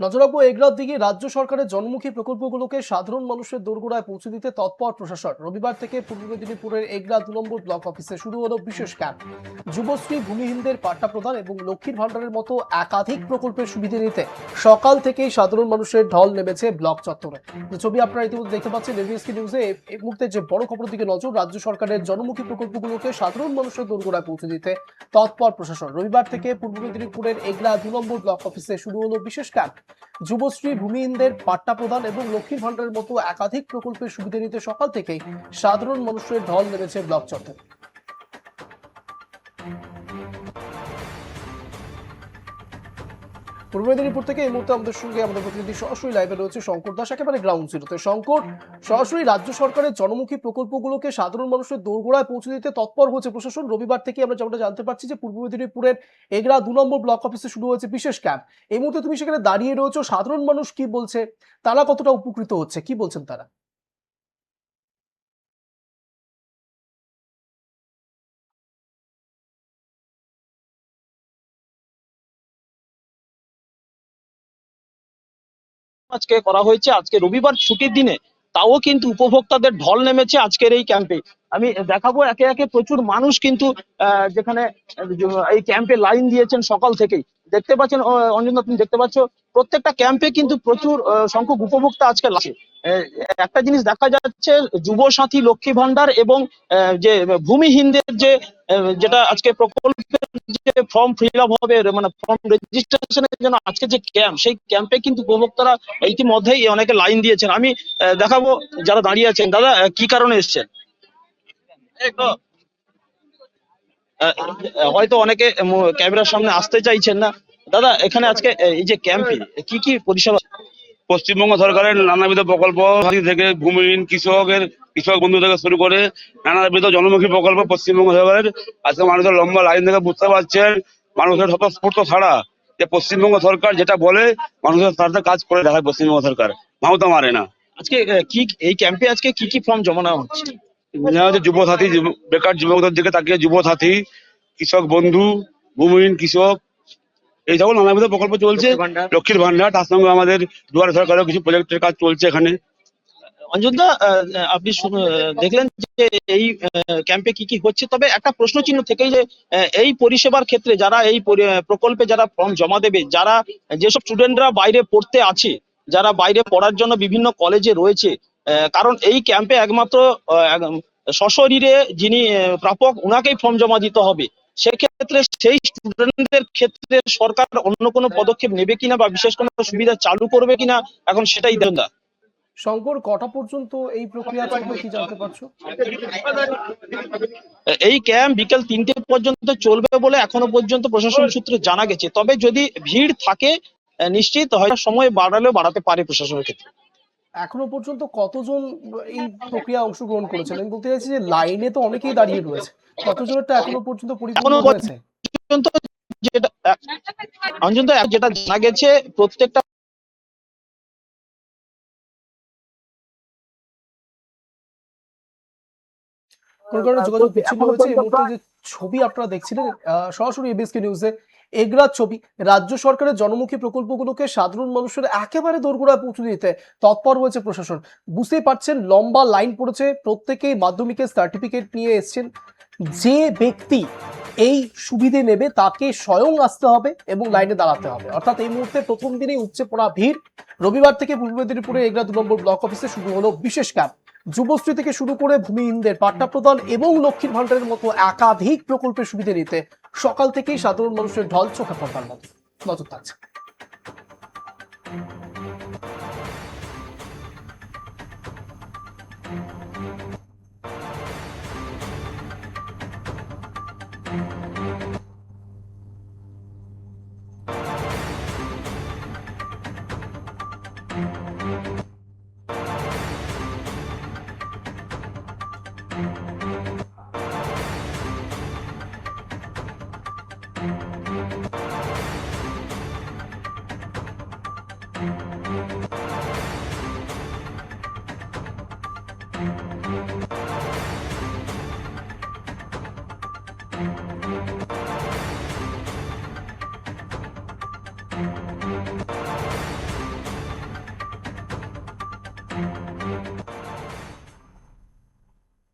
নজর রাখব এগরার দিকে রাজ্য সরকারের জনমুখী প্রকল্পগুলোকে সাধারণ মানুষের দোরগোড়ায় পৌঁছে দিতে তৎপর প্রশাসন। রবিবার থেকে পূর্ব মেদিনীপুরের এগরা দু নম্বর ব্লক অফিসে শুরু হলো বিশেষ ক্যাম্প। যুবশ্রী ভূমিহীনদের পাট্টা প্রদান এবং লক্ষ্মীর ভাণ্ডারের মতো একাধিক প্রকল্পের সুবিধা নিতে সকাল থেকেই সাধারণ মানুষের ঢল নেমেছে ব্লক চত্বরে। যে ছবি আপনারা ইতিমধ্যে দেখতে পাচ্ছেন, এবিএসকে নিউজে এই- মুহূর্তে যে বড় খবরের দিকে নজর, রাজ্য সরকারের জনমুখী প্রকল্পগুলোকে সাধারণ মানুষের দোরগোড়ায় পৌঁছে দিতে তৎপর প্রশাসন। রবিবার থেকে পূর্ব মেদিনীপুরের এগরা দু নম্বর ব্লক অফিসে শুরু হলো বিশেষ ক্যাম্প। যুবশ্রী ভূমিহীনদের পাট্টা প্রদান এবং লক্ষ্মীর ভাণ্ডারের মতো একাধিক প্রকল্পের সুবিধা নিতে সকাল থেকেই সাধারণ মানুষের ঢল নেমেছে ব্লক চত্বরে। পূর্ব মেদিনীপুর থেকে এই মুহূর্তে আমাদের সঙ্গে আমাদের প্রতিনিধি সরাসরি লাইভে রয়েছে শঙ্কর দাস, একেবারে গ্রাউন্ড জিরোতে শঙ্কর, সরাসরি রাজ্য সরকারের জনমুখী প্রকল্পগুলোকে সাধারণ মানুষের দোরগোড়ায় পৌঁছে দিতে তৎপর হয়েছে প্রশাসন। রবিবার থেকে আমরা যেমনটা জানতে পারছি যে পূর্ব মেদিনীপুরের এগরা দু নম্বর ব্লক অফিসে শুরু হয়েছে বিশেষ ক্যাম্প এই মুহূর্তে তুমি সেখানে দাঁড়িয়ে রয়েছো। সাধারণ মানুষ কি বলছে? তারা কতটা উপকৃত হচ্ছে? কি বলছেন তারা? আজকে করা হয়েছে, আজকে রবিবার ছুটির দিনে তাও কিন্তু উপভোক্তাদের ঢল নেমেছে আজকের এই ক্যাম্পে আমি দেখাবো একে একে প্রচুর মানুষ কিন্তু যেখানে, এই ক্যাম্পে লাইন দিয়েছেন সকাল থেকেই। দেখতে পাচ্ছেন অঞ্জন তুমি দেখতে পাচ্ছ, প্রত্যেকটা ক্যাম্পে কিন্তু প্রচুর সংখ্যক উপভোক্তা আজকে লাগছে একটা জিনিস দেখা যাচ্ছে যুব সাথী লক্ষ্মী ভান্ডার এবং যে ভূমিহীনদের যে যেটা আজকে প্রকল্পের যে ফর্ম ফিল আপ হবে মানে ফর্ম রেজিস্ট্রেশনের জন্য আজকে যে ক্যাম্প সেই ক্যাম্পে কিন্তু উপভোক্তারা ইতিমধ্যেই অনেকে লাইন দিয়েছেন। আমি দেখাবো যারা দাঁড়িয়ে আছেন। দাদা কি কারণে এসছেন? হয়তো অনেকে ক্যামেরার সামনে আসতে চাইছেন না। দাদা এখানে আজকে এই যে ক্যাম্পে কি কি পরিষেবা পশ্চিমবঙ্গ সরকারের নানাবিধ প্রকল্প থেকে ভূমিহীন কৃষকের কৃষক বন্ধু থেকে শুরু করে নানাবিধ জনমুখী প্রকল্প পশ্চিমবঙ্গ সরকারের। আজকে মানুষের লম্বা লাইন থেকে বুঝতে পারছেন মানুষের স্বতঃস্ফূর্ত ছাড়া যে পশ্চিমবঙ্গ সরকার যেটা বলে মানুষের সাথে কাজ করে দেখায় পশ্চিমবঙ্গ সরকার। মাহতো মারে না। আজকে কি এই ক্যাম্পে আজকে কি কি ফর্ম জমা নেওয়া হচ্ছে? যুব সাথী বেকার যুবকদের দিকে তাকিয়ে যুব সাথী কৃষক বন্ধু ভূমিহীন কৃষক এই সকল নানাবিধ প্রকল্প চলছে। লক্ষ্মীর ভান্ডার তার সঙ্গে আমাদের দুয়ারে সরকারের কিছু প্রজেক্টের কাজ চলছে এখানে। অঞ্জনদা আপনি দেখলেন যে এই ক্যাম্পে কি কি হচ্ছে? তবে একটা প্রশ্ন চিহ্ন থেকেই যে এই পরিষেবার ক্ষেত্রে যারা এই প্রকল্পে যারা ফর্ম জমা দেবে যারা যেসব স্টুডেন্টরা বাইরে পড়তে আছে যারা বাইরে পড়ার জন্য বিভিন্ন কলেজে রয়েছে কারণ এই ক্যাম্পে একমাত্র সশরীরে যিনি প্রাপক ওনাকেই ফর্ম জমা দিতে হবে। সেক্ষেত্রে সেই স্টুডেন্টদের ক্ষেত্রে সরকার অন্য কোনো পদক্ষেপ নেবে কিনা বা বিশেষ কোনো সুবিধা চালু করবে কিনা এখন সেটাই দেন শঙ্কর কটা পর্যন্ত এই প্রক্রিয়া চলবে কি জানতে পারছ? এই ক্যাম্প বিকেল তিনটে পর্যন্ত চলবে বলে এখনও পর্যন্ত প্রশাসন সূত্রে জানা গেছে। তবে যদি ভিড় থাকে নিশ্চিত হয়তো সময় বাড়ালেও বাড়াতে পারে প্রশাসনের ক্ষেত্রে। এখনও পর্যন্ত কতজন এই প্রক্রিয়া অংশগ্রহণ করেছেন? বলতে চাইছি যে লাইনে তো অনেকেই দাঁড়িয়ে রয়েছে। কতজনেরটা এখনও পর্যন্ত পরিপূর্ণ হয়েছে? পর্যন্ত যেটা অঞ্জন যেটা জানা গেছে প্রত্যেকটা কোন কারণে যোগাযোগ বিচ্ছিন্ন হয়েছে এই মুহূর্তে যে ছবি আপনারা দেখছিলেন সরাসরি এবিএসকে নিউজে এগরাজ ছবি। রাজ্য সরকারের জনমুখী প্রকল্পগুলোকে সাধারণ মানুষের একেবারে দোরগোড়ায় পৌঁছে দিতে তৎপর হয়েছে প্রশাসন। বুঝতেই পারছেন লম্বা লাইন পড়েছে প্রত্যেকেই মাধ্যমিকের সার্টিফিকেট নিয়ে এসেছেন। যে ব্যক্তি এই সুবিধে নেবে, তাকে স্বয়ং আসতে হবে এবং লাইনে দাঁড়াতে হবে। অর্থাৎ এই মুহূর্তে প্রথম দিনেই উপচে পড়া ভিড়। রবিবার থেকে পূর্ব মেদিনীপুরে এগরা দু নম্বর ব্লক অফিসে শুরু হলো বিশেষ ক্যাম্প। যুবশ্রী থেকে শুরু করে ভূমিহীনদের পাট্টা প্রদান এবং লক্ষ্মীর ভাণ্ডারের মতো একাধিক প্রকল্পের সুবিধে নিতে সকাল থেকেই সাধারণ মানুষের ঢল চোখে পড়বার মতো। নজর থাকছে। Thank you. Música